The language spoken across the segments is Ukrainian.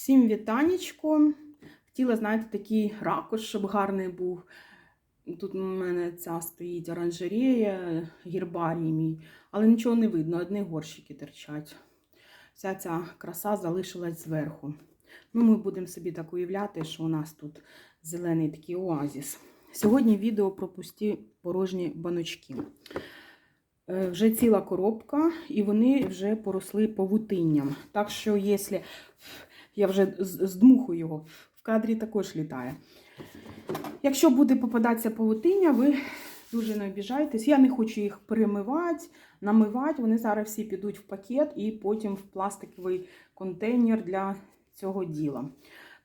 Всім вітанечко. Хотіла, знаєте, такий ракурс, щоб гарний був. Тут у мене ця стоїть оранжерея, гербарій мій, але нічого не видно, одні горщики терчать. Вся ця краса залишилась зверху. Ну, ми будемо собі так уявляти, що у нас тут зелений такий оазіс. Сьогодні відео про пусті порожні баночки. Е, Вже ціла коробка, і вони вже поросли павутинням. Так що, якщо я вже здмухую його, в кадрі також літає. Якщо буде попадатися павутиння, ви дуже не обіжайтесь. Я не хочу їх перемивати, намивати. Вони зараз всі підуть в пакет і потім в пластиковий контейнер для цього діла.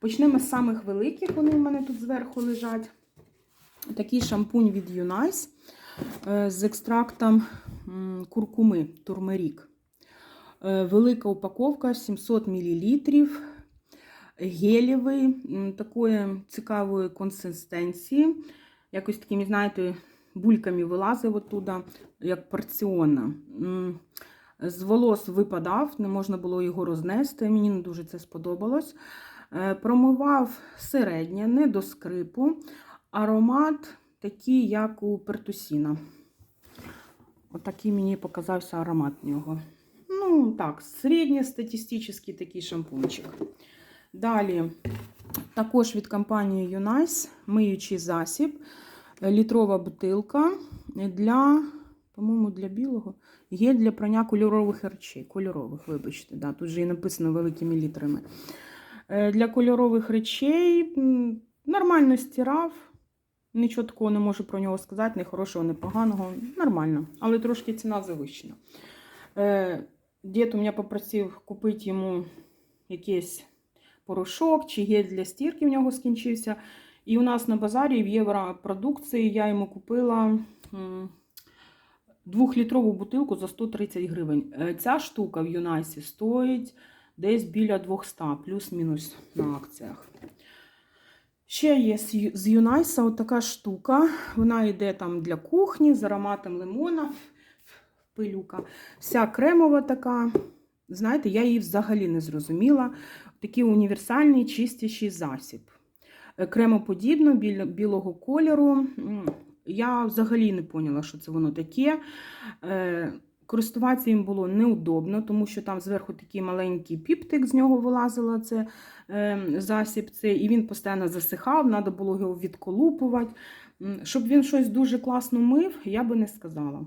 Почнемо з самих великих, вони в мене тут зверху лежать. Такий шампунь від Юнайс е, з екстрактом куркуми турмерік. Е, Велика упаковка 700 мл. Гелєвий, такої цікавої консистенції. Якось такими, знаєте, бульками вилазив оттуда, як порціонна. М, З волос випадав, не можна було його рознести. Мені не дуже це сподобалось. Е, Промивав середнє, не до скрипу. Аромат такий, як у пертусіна. Отакий мені показався аромат нього. Ну, так, середньостатистичний такий шампунчик. Далі, також від компанії Unice миючий засіб, е, літрова бутилка для, по-моєму, для білого. Є для прання кольорових речей. Кольорових, вибачте, да, тут же і написано великими літрами. Е, Для кольорових речей нормально стирав. Нічого такого не можу про нього сказати, не хорошого, не поганого. Нормально, але трошки ціна завищена. Е, Дід у мене попросив купити йому якийсь порошок чи гель для стірки в нього скінчився. І у нас на базарі в європродукції я йому купила двохлітрову бутилку за 130 гривень. Е, Ця штука в Юнайсі стоїть десь біля 200, плюс-мінус на акціях. Ще є з Юнайса от така штука. Вона йде там для кухні з ароматом лимона, пилюка. Вся кремова така. Знаєте, я її взагалі не зрозуміла. Такий універсальний чистящий засіб. Е, Кремоподібно, білого кольору. Я взагалі не поняла, що це воно таке. Е, Користуватися їм було неудобно, тому що там зверху такий маленький піптик з нього вилазила це е, засіб, це, і він постійно засихав, треба було його відколупувати. Щоб він щось дуже класно мив, я би не сказала.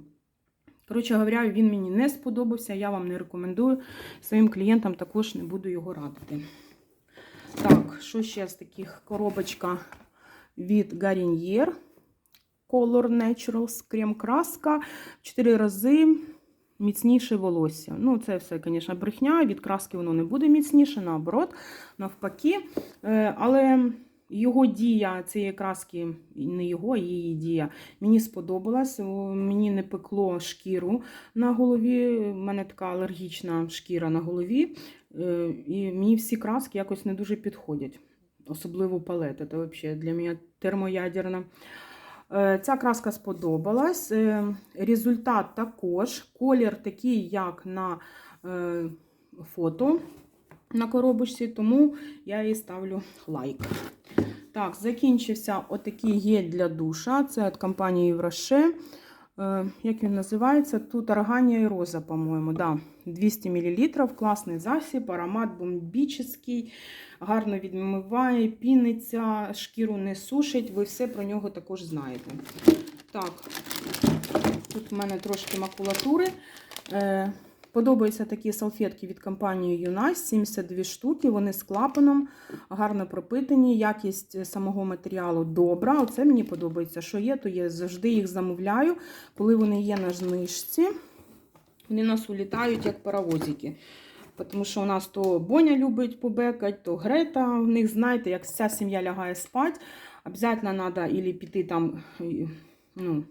Коротше говоря, він мені не сподобався, я вам не рекомендую. Своїм клієнтам також не буду його радити. Так, що ще з таких коробочка від Garnier Color Naturals крем-краска. 4 рази міцніше волосся. Ну, це все, звісно, брехня. Від краски воно не буде міцніше, наоборот, навпаки. Е, Але його дія цієї краски, не його, а її дія, мені сподобалась. Мені не пекло шкіру на голові. У мене така алергічна шкіра на голові. Е, І мені всі краски якось не дуже підходять. Особливо палети. Це взагалі для мене термоядерна. Е, Ця краска сподобалась. Е, Результат також. Колір такий, як на фото на коробочці, тому я їй ставлю лайк. Так, закінчився отакий гель для душа. Це від компанії Враше. Як він називається? Тут органія і роза, по-моєму. Да. 200 мл, класний засіб, аромат бомбічний, гарно відмиває, піниться, шкіру не сушить. Ви все про нього також знаєте. Так, тут в мене трошки макулатури. Подобаються такі салфетки від компанії Юнайс, 72 штуки, вони з клапаном, гарно пропитані, якість самого матеріалу добра. Оце мені подобається. Що є, то є. Завжди їх замовляю, коли вони є на знижці. Вони нас улітають як паровозики. Тому що у нас то Боня любить побекать, то Грета. В них, знаєте, як вся сім'я лягає спати. Обязательно треба піти там ну,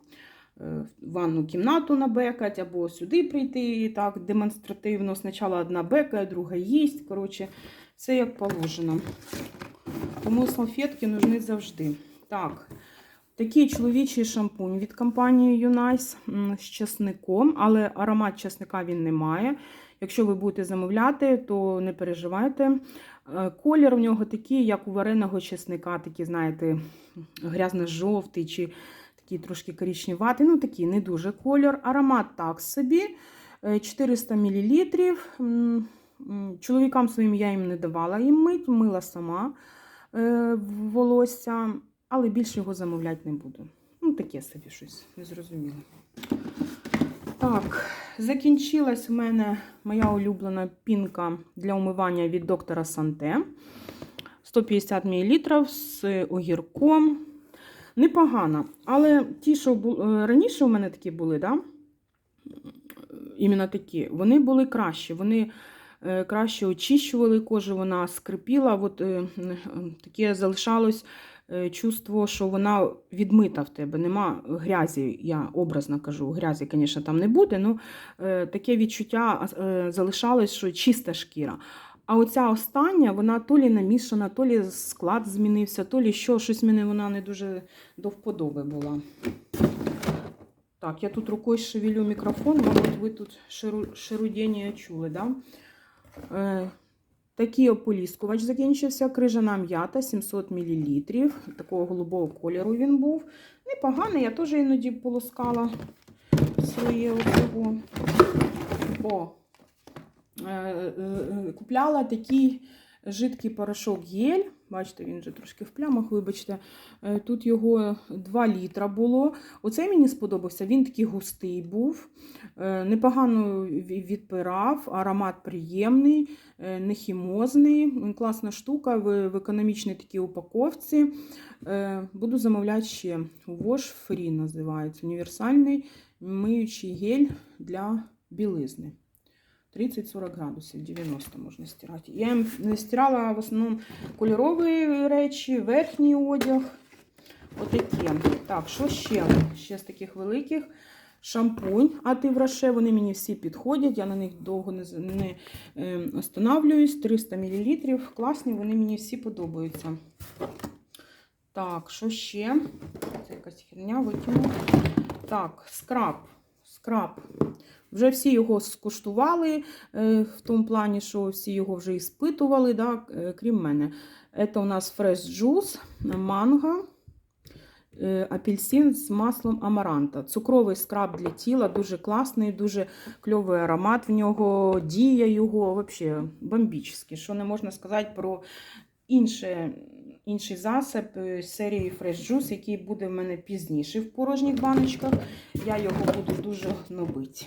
ванну кімнату набекать, або сюди прийти так демонстративно. Спочатку одна бекає, друга їсть. Коротше, все як положено. Тому салфетки нужны завжди. Так, такий чоловічий шампунь від компанії Юнайс з часником, але аромат часника він не має. Якщо ви будете замовляти, то не переживайте. Е, Колір у нього такий, як у вареного чесника, такий, знаєте, грязно-жовтий чи такий трошки коричневатий. Ну, такий не дуже колір. Аромат так собі. Е, 400 мл. Чоловікам своїм я їм не давала їм мить, мила сама е, волосся, але більше його замовляти не буду. Ну, таке собі щось незрозуміле. Так, закінчилась в мене моя улюблена пінка для умивання від доктора Санте. 150 мл з огірком. Непогана. Але ті, що е, раніше у мене такі були, да? іменно такі, вони були кращі. Вони е, краще очищували кожу, вона скрипіла. От, е, таке залишалось чувство, що вона відмита в тебе. Нема грязі, я образно кажу. Грязі, звісно, там не буде, але таке відчуття залишалось, що чиста шкіра. А оця остання, вона то лі намішана, то лі склад змінився, то лі що, щось мені вона не дуже до вподоби була. Так, я тут рукою шевелю мікрофон, мабуть, ви тут ширу, ширудіння чули, да? Е, такий ополіскувач закінчився, крижана м'ята 700 мл. Такого голубого кольору він був. Непоганий, я теж іноді полоскала своє оцього. О, купляла такий жидкий порошок гель. Бачите, він вже трошки в плямах, вибачте. Е, Тут його 2 літра було. Оцей мені сподобався, він такий густий був, е, непогано відпирав, аромат приємний, е, не хімозний. Класна штука в, економічній такій упаковці. Е, Буду замовляти ще. Wash Free називається. Універсальний миючий гель для білизни. 30-40 градусів, 90 можна стирати. Я їм стирала в основному кольорові речі, верхній одяг. Отакі. Так, що ще? Ще з таких великих. Шампунь Ативраше. Вони мені всі підходять. Я на них довго не, не е, останавливаюсь. 300 мл. Класні, вони мені всі подобаються. Так, що ще? Це якась херня витягну. Так, скраб. Скраб. Вже всі його скуштували, е, в тому плані, що всі його вже іспитували, да, е, крім мене. Це у нас Fresh Juice, манго, е, апельсин з маслом амаранта. Цукровий скраб для тіла, дуже класний, дуже кльовий аромат в нього, дія його, взагалі бомбічний. Що не можна сказати про інше, інший засіб серії Fresh Juice, який буде в мене пізніше в порожніх баночках. Я його буду дуже гнобити.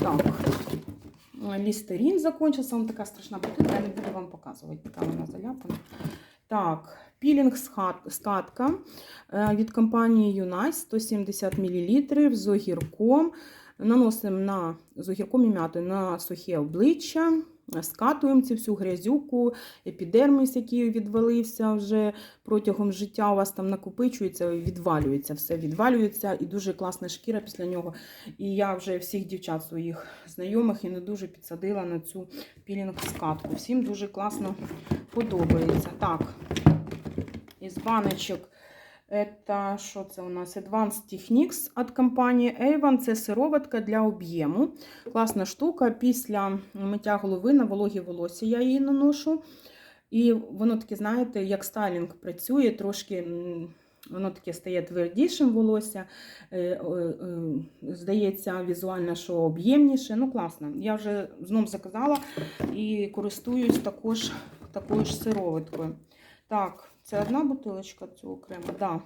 Так, лістерін закончився. Вон така страшна бутилка, я не буду вам показувати, яка вона заляпана. Так, пілінг скатка е, від компанії Юнайс 170 мл з огірком. Наносимо на з огірком і м'ятою на сухе обличчя, скатуємо цю всю грязюку, епідерміс, який відвалився вже протягом життя, у вас там накопичується, відвалюється, все відвалюється, і дуже класна шкіра після нього. І я вже всіх дівчат своїх знайомих і не дуже підсадила на цю пілінг-скатку. Всім дуже класно подобається. Так, із баночок. Это що це у нас? Advanced Techniques від компанії Avon. Це сироватка для об'єму. Класна штука. Після миття голови на вологі волосся я її наношу. І воно таке, знаєте, як стайлінг працює, трошки воно таке стає твердішим волосся. Е, е, е, Здається, візуально, що об'ємніше. Ну, класно. Я вже знов заказала і користуюсь також такою ж сироваткою. Так, це одна бутилочка цього крему. Да.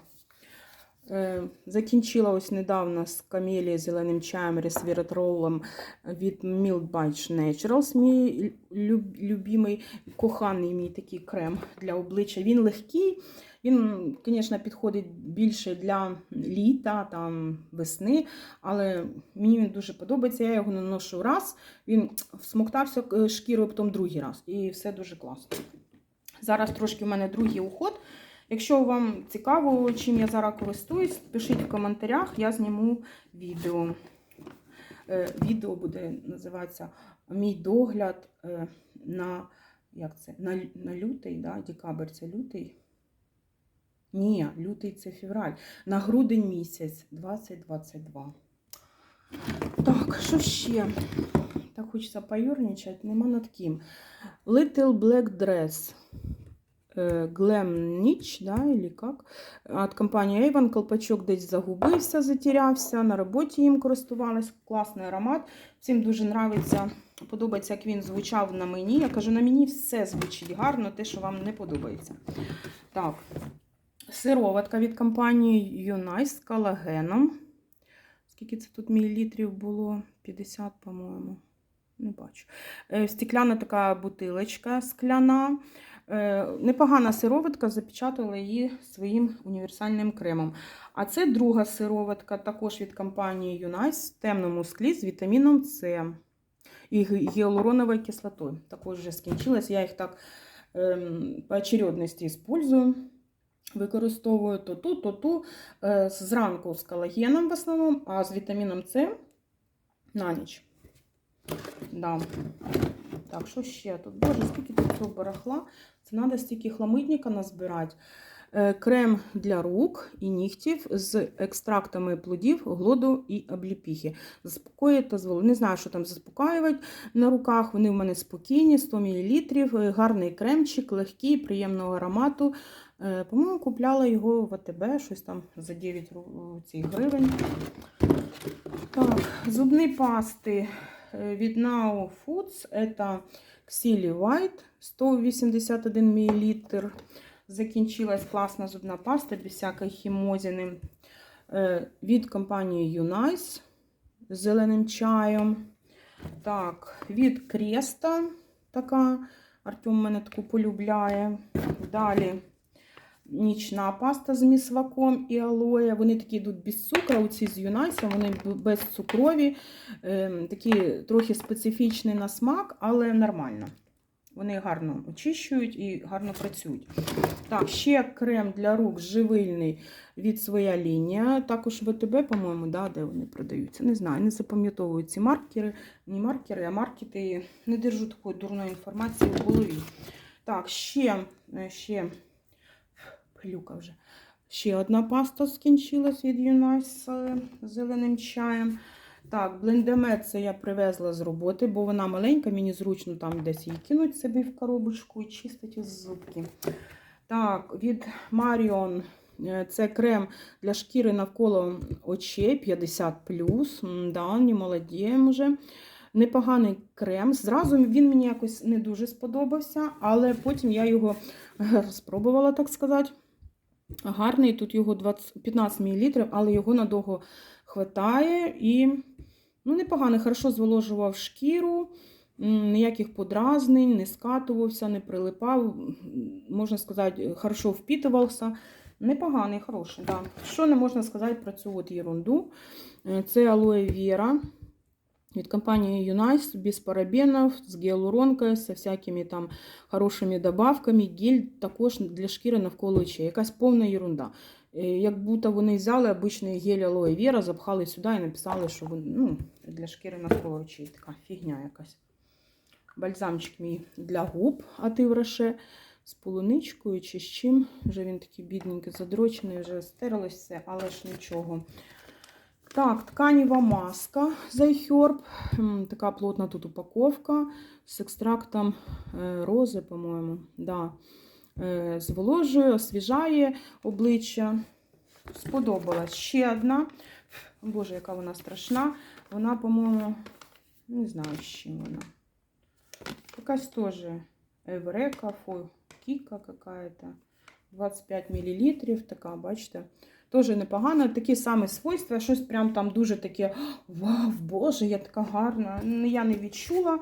Е, Закінчила ось недавно з камелією зеленим чаєм ресвіратролом від Mild Batch Naturals, мій любимий, коханий мій такий крем для обличчя. Він легкий, він, звісно, підходить більше для літа, там, весни, але мені він дуже подобається. Я його наношу раз, він всмоктався е, шкірою, потім другий раз. І все дуже класно. Зараз трошки в мене другий уход. Якщо вам цікаво, чим я зараз користуюсь, пишіть в коментарях, я зніму відео. Е, Відео буде називатися Мій догляд е, на як це? На, на лютий, да? декабрь це лютий. Ні, лютий це февраль. На грудень місяць 2022. Так, що ще? Хочеться поюрничати, нема над ким. Little Black Dress. Е, Glam Niche, да, или как? От компанії Avon колпачок десь загубився, затерявся. На роботі їм користувалась. Класний аромат. Всім дуже нравиться, подобається, як він звучав на мені. Я кажу, на мені все звучить гарно, те, що вам не подобається. Так, сироватка від компанії Unice з колагеном. Скільки це тут мілілітрів було? 50, по-моєму. Не бачу. Е, Стекляна така бутилочка скляна. Е, Непогана сироватка, запечатала її своїм універсальним кремом. А це друга сироватка, також від компанії Unice в темному склі з вітаміном С і гіалуроновою кислотою. Також вже скінчилась. Я їх так ем, по очередності использую. Використовую то ту, то ту. Е, Зранку з колагеном в основному, а з вітаміном С на ніч. Да. Так, що ще тут? Боже, скільки тут цього барахла. Це треба стільки хламидника назбирати. Е, Крем для рук і нігтів з екстрактами плодів, глоду і обліпіхи. Заспокоює та зволожує. Не знаю, що там заспокоювати на руках. Вони в мене спокійні, 100 мл. Е, Гарний кремчик, легкий, приємного аромату. Е, По-моєму, купляла його в АТБ, щось там за 9 гривень. Так, зубні пасти від Now Foods. Это Xili White 181 мл. Закінчилась класна зубна паста без всякої хімозіни. Е, Від компанії Unice з зеленим чаєм. Так, від Креста така. Артем мене таку полюбляє. Далі нічна паста з місваком і алоє. Вони такі йдуть без цукру, оці з Юнайса, вони б- без цукрові, ем, такі трохи специфічні на смак, але нормально. Вони гарно очищують і гарно працюють. Так, ще крем для рук живильний від своя лінія. Також в АТБ, по-моєму, да, де вони продаються. Не знаю, не запам'ятовую ці маркери. Не маркери, а маркети. Не держу такої дурної інформації в голові. Так, ще, е, ще Плюка вже. Ще одна паста скінчилась від Юнай з е, зеленим чаєм. Так, блендемет це я привезла з роботи, бо вона маленька, мені зручно там десь її кинуть собі в коробочку і чистити з зубки. Так, від Marion е, це крем для шкіри навколо очей 50. М, Да, не молодіємо вже. Непоганий крем. Зразу він мені якось не дуже сподобався, але потім я його розпробувала, так сказати. Гарний, тут його 20, 15 мл, але його надовго хватає і ну, непоганий, хорошо зволожував шкіру, ніяких подразнень, не скатувався, не прилипав, можна сказати, хорошо впітувався. Непоганий, хороший. Да. Що не можна сказати про цю от ерунду? Е, Це алоe вера від компанії Unice, без парабенів, з гіалуронкою, з всякими там хорошими добавками. Гель також для шкіри навколо очей. Якась повна ерунда. Е, Як будто вони взяли обичний гель алоe вера, запхали сюди і написали, що він, ну, для шкіри навколо очей. Така фігня якась. Бальзамчик мій для губ от Івраше з полуничкою чи з чим. Вже він такий бідненький, задрочений, вже стерлось все, але ж нічого. Так, тканева маска з iHerb. М, Така плотна тут упаковка з екстрактом е, рози, по-моєму. Да. Е, Зволожує, освіжає обличчя. Сподобалась. Ще одна. Боже, яка вона страшна. Вона, по-моєму, не знаю, з чим вона. Якась теж Еврека, фу, Кіка какая-то. 25 мл. Така, бачите. Теж непогано, такі самі свойства, щось прям там дуже таке, вау, боже, я така гарна. Я не відчула.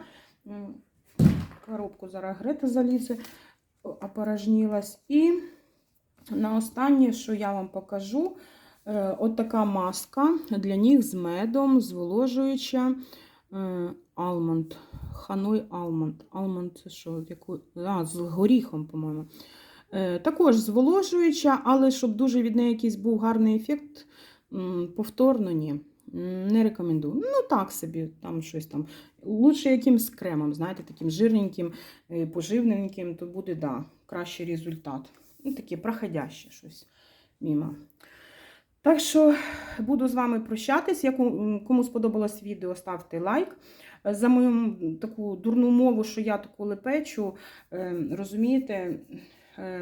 Коробку зараз Грета залізе, опорожнілась. І на останнє, що я вам покажу, е, от така маска для ніг з медом, зволожуюча. Алмонд. Ханой Алмонд. Алмонд це що? Яку? А, з горіхом, по-моєму. Е, Також зволожуюча, але щоб дуже від неї якийсь був гарний ефект, повторно ні. Не рекомендую. Ну, так собі, там щось там. Лучше якимсь кремом, знаєте, таким жирненьким, е, поживненьким, то буде, да, кращий результат. Ну, таке проходяще щось мімо. Так що буду з вами прощатись. Яку- Кому сподобалось відео, ставте лайк. За мою таку дурну мову, що я таку лепечу, е, розумієте,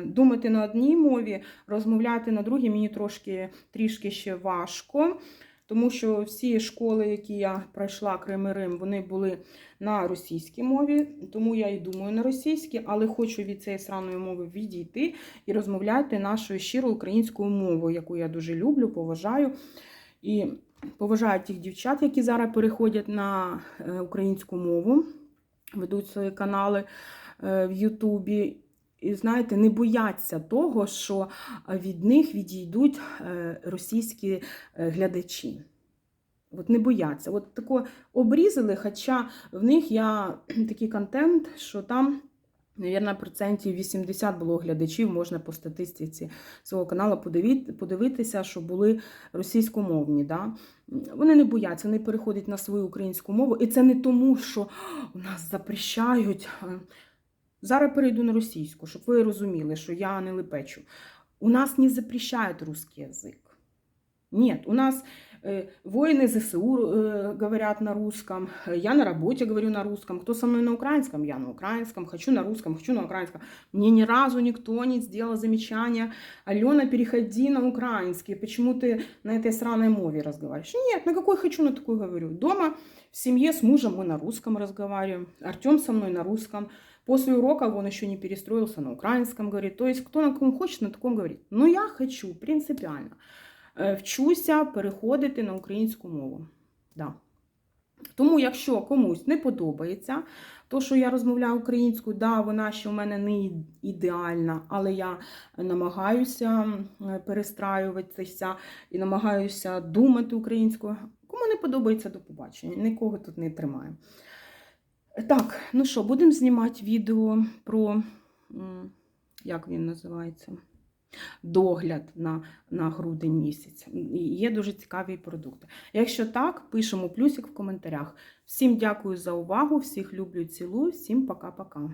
думати на одній мові, розмовляти на другій мені трошки трішки ще важко. Тому що всі школи, які я пройшла, Крим і Рим, вони були на російській мові, тому я і думаю на російській, але хочу від цієї сраної мови відійти і розмовляти нашою щирою українською мовою, яку я дуже люблю, поважаю. І поважаю тих дівчат, які зараз переходять на е, українську мову, ведуть свої канали е, в Ютубі. І знаєте, не бояться того, що від них відійдуть е, російські е, глядачі. От не бояться. От тако обрізали, хоча в них я такий контент, що там, мабуть, процентів 80 було глядачів, можна по статистиці свого каналу подивитися, що були російськомовні. Да? Вони не бояться, вони переходять на свою українську мову. І це не тому, що у нас запрещають. Зараз перейду на російську, щоб ви розуміли, що я не лепечу. У нас не запрещают русский язык. Нет, у нас э, воины ЗСУ э, говорят на русском, э, я на работе говорю на русском, кто со мной на украинском, я на украинском, хочу на русском, хочу на украинском. Мне ни разу никто не сделал замечания, Алена, переходи на украинский, почему ты на этой сраной мове разговариваешь? Нет, на какой хочу, на такой говорю. Дома в семье с мужем мы на русском разговариваем, Артем со мной на русском, После урока он еще не перестроился на украинском говорит. То есть кто на ком хочет, на таком говорит. Но я хочу принципіально е, вчуся переходити на українську мову. Да. Тому, якщо комусь не подобається, то, що я розмовляю українською, да, вона ще в мене не ідеальна, але я намагаюся перестраюватися і намагаюся думати українською. Кому не подобається, до побачення. Нікого тут не тримаю. Так, ну що, будемо знімати відео про, як він називається, догляд на, на грудень місяць. Є дуже цікаві продукти. Якщо так, пишемо плюсик в коментарях. Всім дякую за увагу, всіх люблю, цілую, всім пока-пока.